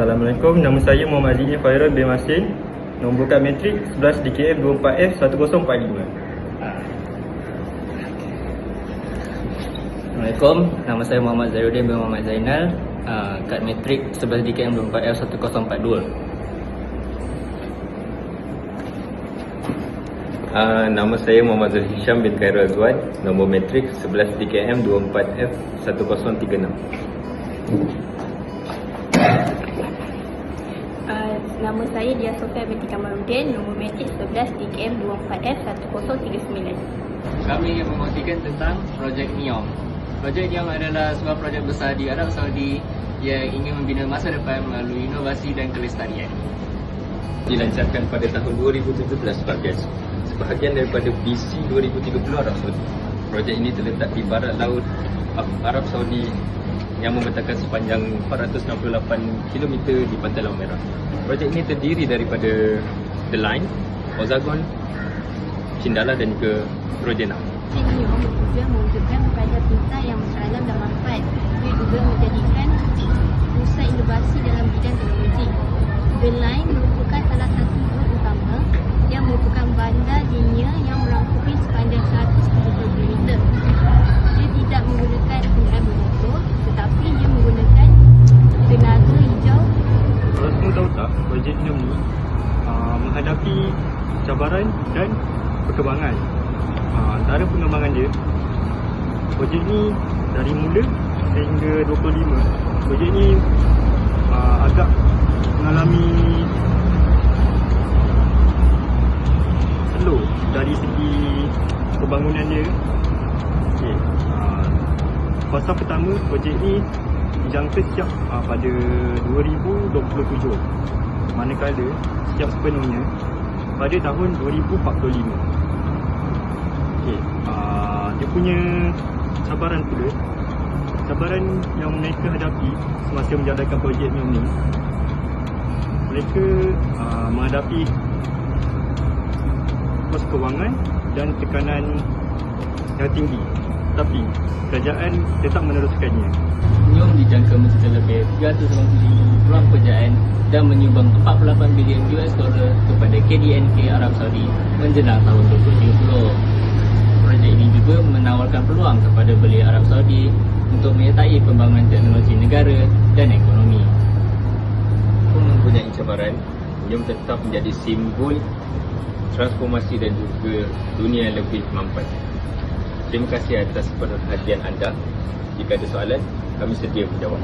Assalamualaikum, nama saya Muhammad Azini Fairul bin Masin. Nombor kad metrik 11 DKF 24F 1045 Assalamualaikum, nama saya Muhammad Zairuddin bin Muhammad Zainal. Uh, Kad metrik 11 DKM 24F 1042 Uh, nama saya Muhammad Zul Hisham bin Khairul Azwan. Nombor metrik 11 DKM 24F 1036 nama saya Dia Sofia binti Kamaluddin, nombor metrik 11 DKM 24F 1039. Kami ingin mengkongsikan tentang projek NEOM Projek NEOM adalah sebuah projek besar di Arab Saudi yang ingin membina masa depan melalui inovasi dan kelestarian. Dilancarkan pada tahun 2017 sebagai sebahagian daripada visi 2030 Arab Saudi. Projek ini terletak di barat laut Arab Saudi yang membentangkan sepanjang 468 km di Pantai Laut Merah. Projek ini terdiri daripada The Line, Ozagon, Cindala dan juga Rojena. Senior juga mewujudkan kepada pita yang bersalam dan manfaat. Ia juga menjadikan pusat inovasi dalam bidang teknologi. The Line merupakan salah satu utama yang merupakan bandar dunia menghadapi cabaran dan perkembangan uh, Antara pengembangan dia Projek ni dari mula sehingga 25 Projek ni uh, agak mengalami slow dari segi pembangunan dia okay. uh, Fasa pertama projek ni dijangka siap uh, pada 2027 Manakala siap sepenuhnya pada tahun 2045 okay. uh, Dia punya cabaran pula Cabaran yang mereka hadapi semasa menjalankan projek ni Mereka uh, menghadapi kos kewangan dan tekanan yang tinggi Tapi kerajaan tetap meneruskannya NEOM dijangka mencipta lebih 390 peluang pekerjaan dan menyumbang 48 bilion US dollar kepada KDNK Arab Saudi menjelang tahun 2030. Projek ini juga menawarkan peluang kepada belia Arab Saudi untuk menyertai pembangunan teknologi negara dan ekonomi. Walaupun mempunyai cabaran, NEOM tetap menjadi simbol transformasi dan juga dunia yang lebih mampat. Terima kasih atas perhatian anda. Jika ada soalan, kami sedia menjawab.